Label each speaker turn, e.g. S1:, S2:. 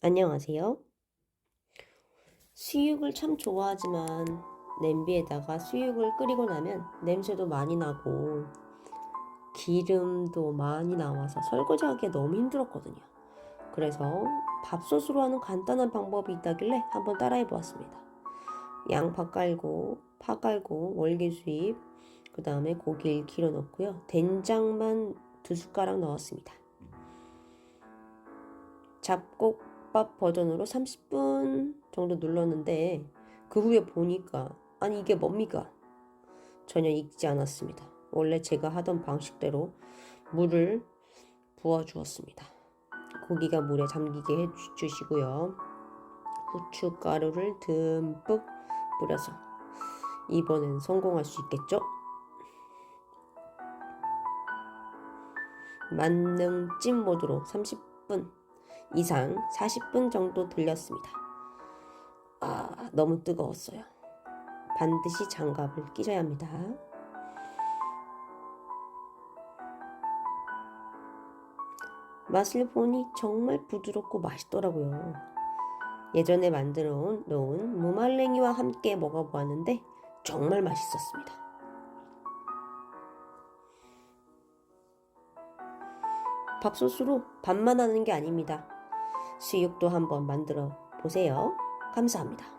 S1: 안녕하세요. 수육을 참 좋아하지만 냄비에다가 수육을 끓이고 나면 냄새도 많이 나고 기름도 많이 나와서 설거지하기가 너무 힘들었거든요. 그래서 밥솥으로 하는 간단한 방법이 있다길래 한번 따라해 보았습니다. 양파 깔고 파 깔고 월계수잎 그 다음에 고기 1kg 넣고요. 된장만 두 숟가락 넣었습니다. 잡곡 밥 버전으로 30분 정도 눌렀는데 그 후에 보니까 아니 이게 뭡니까? 전혀 익지 않았습니다. 원래 제가 하던 방식대로 물을 부어 주었습니다. 고기가 물에 잠기게 해 주시고요. 후춧가루를 듬뿍 뿌려서 이번엔 성공할 수 있겠죠? 만능 찜 모드로 30분 이상 40분 정도 돌렸습니다. 아, 너무 뜨거웠어요. 반드시 장갑을 끼셔야 합니다. 맛을 보니 정말 부드럽고 맛있더라고요. 예전에 만들어 놓은 무말랭이와 함께 먹어보았는데 정말 맛있었습니다. 밥솥으로 밥만 하는 게 아닙니다. 수육도 한번 만들어 보세요. 감사합니다.